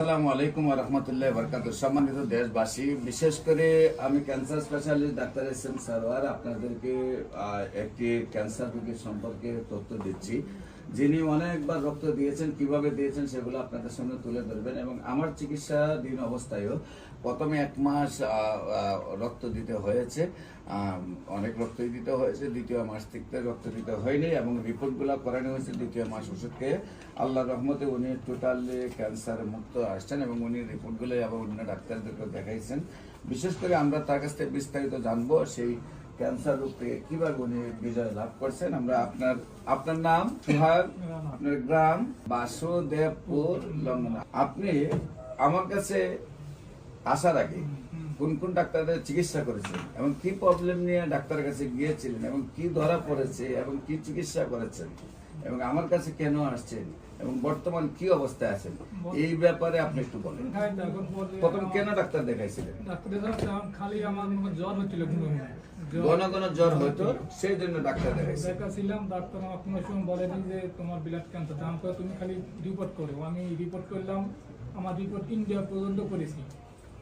আসসালামু আলাইকুম রহমতুল্লাহ বরকাত সম্মানিত দেশবাসী, বিশেষ করে আমি cancer specialist doctor S M Sarwar আপনাদেরকে একটি ক্যান্সার রোগীর সম্পর্কে তথ্য দিচ্ছি। যিনি অনেকবার রক্ত দিয়েছেন, কীভাবে দিয়েছেন সেগুলো আপনাদের সামনে তুলে ধরবেন এবং আমার চিকিৎসাধীন অবস্থায়ও প্রথমে এক মাস রক্ত দিতে হয়েছে। অনেক রক্তই দিতে হয়েছে, দ্বিতীয় মাস থেকে রক্ত দিতে হয়নি এবং রিপোর্টগুলো করানো হয়েছে, দ্বিতীয় মাস ওষুধ খেয়ে আল্লাহ রহমতে উনি টোটালি ক্যান্সার মুক্ত আসছেন এবং উনি রিপোর্টগুলো আবার অন্য ডাক্তারদেরকে দেখাইছেন। বিশেষ করে আমরা তার কাছ থেকে বিস্তারিত জানব সেই ক্যান্সার রোগ থেকে কীভাবে উনি বিজয় লাভ করছেন। আমরা আপনার আপনার নাম? আপনার গ্রাম? বাসুদেবপুর লঙ্গনা আপনি আমার কাছে আসার আগে কোন কোন ডাক্তারদের চিকিৎসা করেছেন এবং কি প্রবলেম নিয়ে ডাক্তারের কাছে গিয়েছিলেন এবং কি ধরা পড়েছে এবং কি চিকিৎসা করেছেন? এবং আমার কাছে কেন আসছেন? এবং বর্তমান কি অবস্থায় আছেন? এই ব্যাপারে আপনি একটু বলেন। প্রথম কেন ডাক্তার দেখাইছিলেন? খালি আমার জ্বর হচ্ছিল ঘন ঘন। জ্বর হতো সেই জন্য ডাক্তার দেখাইছেন দেখাচ্ছিলাম, ডাক্তার আমার কোনো সময় বলেনি যে তোমার ব্লাড ক্যান্সার তুমি খালি রিপোর্ট করো আমি রিপোর্ট করলাম আমার রিপোর্ট ইন্ডিয়া পর্যন্ত করেছি।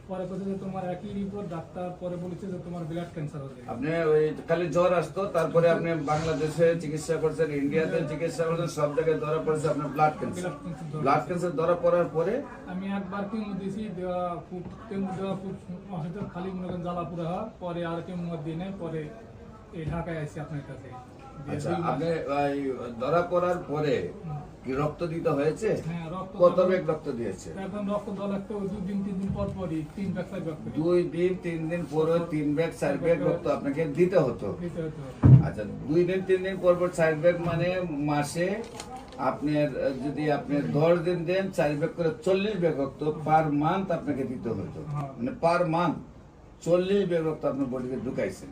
পরে বলছে যে তোমার একই রিপোর্ট ডাক্তার পরে বলেছে যে তোমার ব্লাড ক্যান্সার হবে আপনি ওই খালি জ্বর আসতো তারপরে আপনি বাংলাদেশে চিকিৎসা করছেন ইন্ডিয়াতে চিকিৎসা করছেন সব জায়গায় ধরা পড়েছে আপনার ব্লাড ক্যান্সার ব্লাড ক্যান্সার ধরা পড়ার পরে আমি একবার কেমো দিয়েছি দেওয়া খুব কেমো দেওয়া খুব অসুবিধা খালি মনে করেন জ্বালা পুরা পরে আর কেমো দিই নাই পরে এই ঢাকায় আসছি আপনার কাছে। আচ্ছা আপনি ধরা পড়ার পরে কি রক্ত দিতে হয়েছে? হ্যাঁ, রক্ত কত ব্যাগ রক্ত দিয়েছে? রক্ত লাগতো দুই দিন তিন দিন পর পরই তিন ব্যাগ চার ব্যাগ দুই দিন তিন দিন পরে তিন ব্যাগ চার ব্যাগ রক্ত আপনাকে দিতে হতো। আচ্ছা দুই দিন তিন দিন পর পর চার ব্যাগ মানে মাসে আপনার যদি আপনি দশ দিন দেন চার ব্যাগ করে চল্লিশ ব্যাগ রক্ত পার মান্থ আপনাকে দিতে হতো। হ্যাঁ। মানে পার মান্থ চল্লিশ ব্যাগ রক্ত আপনার বডিতে ঢুকাইছেন।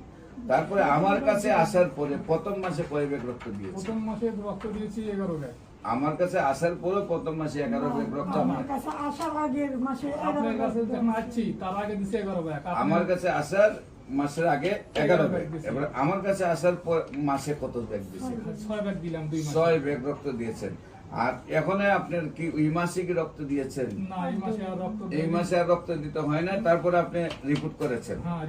তারপরে আমার কাছে আসার পরে প্রথম মাসে কয় ব্যাগ রক্ত দিয়েছে? প্রথম মাসে রক্ত দিয়েছি এগারো ব্যাগ। আমার কাছে আসার পরে প্রথম মাসে এগারো ব্যাগ রক্ত আমার কাছে আসার আগের মাসে আপনার এগারো কাছে আসছি তার আগে দিছে এগারো ব্যাগ। আমার কাছে আসার মাসের আগে এগারো ব্যাগ। এবার আমার কাছে আসার পর মাসে কত ব্যাগ দিয়েছে? ছয় ব্যাগ দিলাম দুই ছয় ব্যাগ রক্ত দিয়েছেন। আর এখন আপনার কি ওই মাসে কি রক্ত দিয়েছেন? এই মাসে আর রক্ত এই মাসে আর রক্ত দিতে হয় না তারপরে আপনি রিপোর্ট করেছেন। হ্যাঁ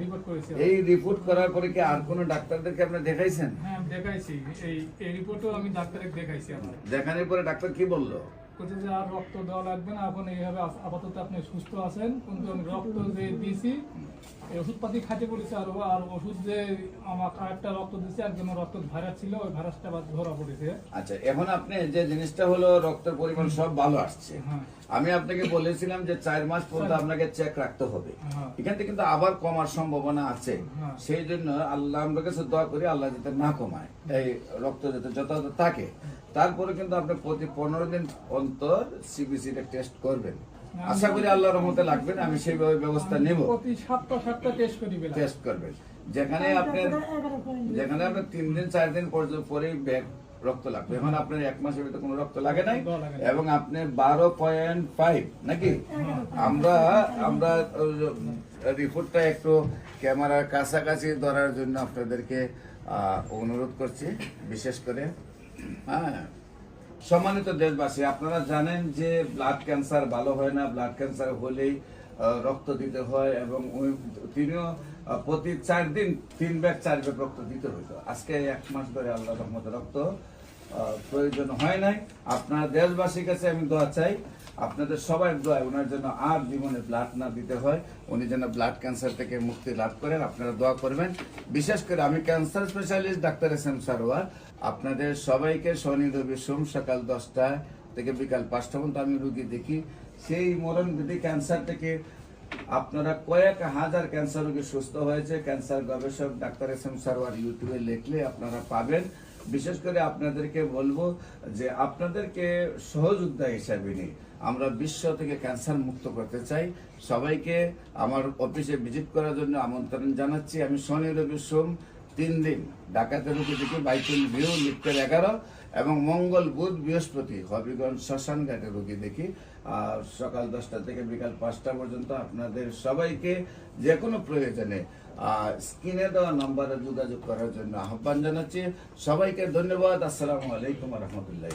এই রিপোর্ট করার পরে কি আর কোন ডাক্তারদেরকে আপনি দেখাইছেন? হ্যাঁ দেখাইছি। এই এই রিপোর্টও আমি ডাক্তারকে দেখাইছি আমার। দেখানোর পরে ডাক্তার কি বলল? বলছে যে আর রক্ত দেওয়া লাগবে না এখন এইভাবে আপাতত আপনি সুস্থ আছেন। কিন্তু আমি রক্ত যে দিয়েছি এই ওষুধপাতি খাইতে বলেছে আর আর ওষুধ যে আমার একটা রক্ত দিয়েছে একজনের রক্ত ভাইরাস ছিল ওই ভাইরাসটা আবার ধরা পড়েছে। আচ্ছা এখন আপনি যে জিনিসটা হলো রক্তের পরিমাণ সব ভালো আসছে। হ্যাঁ। আমি আপনাকে বলেছিলাম যে চার মাস পর্যন্ত আপনাকে চেক রাখতে হবে। হ্যাঁ। এখান থেকে কিন্তু আবার কমার সম্ভাবনা আছে। হ্যাঁ। সেই জন্য আল্লাহ আমরা কাছে দোয়া করি আল্লাহ যাতে না কমায়। এই রক্ত যাতে যথাযথ থাকে। তারপরে কিন্তু আপনি প্রতি পনেরো দিন অন্তর সিবিসি টেস্ট করবেন। আশা করি আল্লাহ রহমতে লাগবেন আমি সেইভাবে ব্যবস্থা নেব। প্রতি টেস্ট করি টেস্ট করবেন। যেখানে আপনার যেখানে আপনার তিন দিন চার দিন পর্যন্ত পরেই ব্যাগ রক্ত লাগবে। এখন আপনার এক মাসের ভিতরে কোনো রক্ত লাগে নাই এবং আপনি বারো পয়েন্ট ফাইভ নাকি? আমরা আমরা রিপোর্টটা একটু ক্যামেরার কাছাকাছি ধরার জন্য আপনাদেরকে অনুরোধ করছি বিশেষ করে হ্যাঁ। সম্মানিত দেশবাসী, আপনারা জানেন যে ব্লাড ক্যান্সার ভালো হয় না ব্লাড ক্যান্সার হলেই রক্ত দিতে হয় এবং তিনিও প্রতি চার দিন তিন ব্যাগ, চার ব্যাগ রক্ত দিতে হইতো। আজকে এক মাস ধরে আল্লাহ রহমতে রক্ত প্রয়োজন হয় নাই। আপনার দেশবাসীর কাছে আমি দোয়া চাই, আপনাদের সবাই দোয়া, ওনার জন্য আর জীবনে ব্লাড না দিতে হয়, উনি যেন ব্লাড ক্যান্সার থেকে মুক্তি লাভ করেন, আপনারা দোয়া করবেন। বিশেষ করে আমি cancer specialist doctor S M Sarwar আপনাদের সবাইকে শনি রবি সোম সকাল দশটা থেকে বিকাল পাঁচটা পর্যন্ত আমি রুগী দেখি। সেই মরণ বিধি ক্যান্সার থেকে আপনারা কয়েক হাজার ক্যান্সার রোগী সুস্থ হয়েছে। ক্যান্সার গবেষক, ডাক্তার এস এম সারোয়ার ইউটিউবে লিখলে আপনারা পাবেন। বিশেষ করে আপনাদেরকে বলব যে আপনাদেরকে সহযোদ্ধা হিসাবে নিই। আমরা বিশ্ব থেকে ক্যান্সার মুক্ত করতে চাই। সবাইকে আমার অফিসে ভিজিট করার জন্য আমন্ত্রণ জানাচ্ছি। আমি শনি রবি সোম তিন দিন। ডাকাতের দেখি বাইতুল ভিউ লিপ্তের এগারো এবং মঙ্গল, বুধ, বৃহস্পতি। হবিগঞ্জ শ্মশান ঘাটে রুগী দেখি। সকাল দশটা থেকে বিকাল পাঁচটা পর্যন্ত আপনাদের সবাইকে যে কোনো প্রয়োজনে স্ক্রিনে দেওয়া নম্বরে যোগাযোগ করার জন্য আহ্বান জানাচ্ছি। সবাইকে ধন্যবাদ। আসসালামু আলাইকুম রহমতুল্লাহ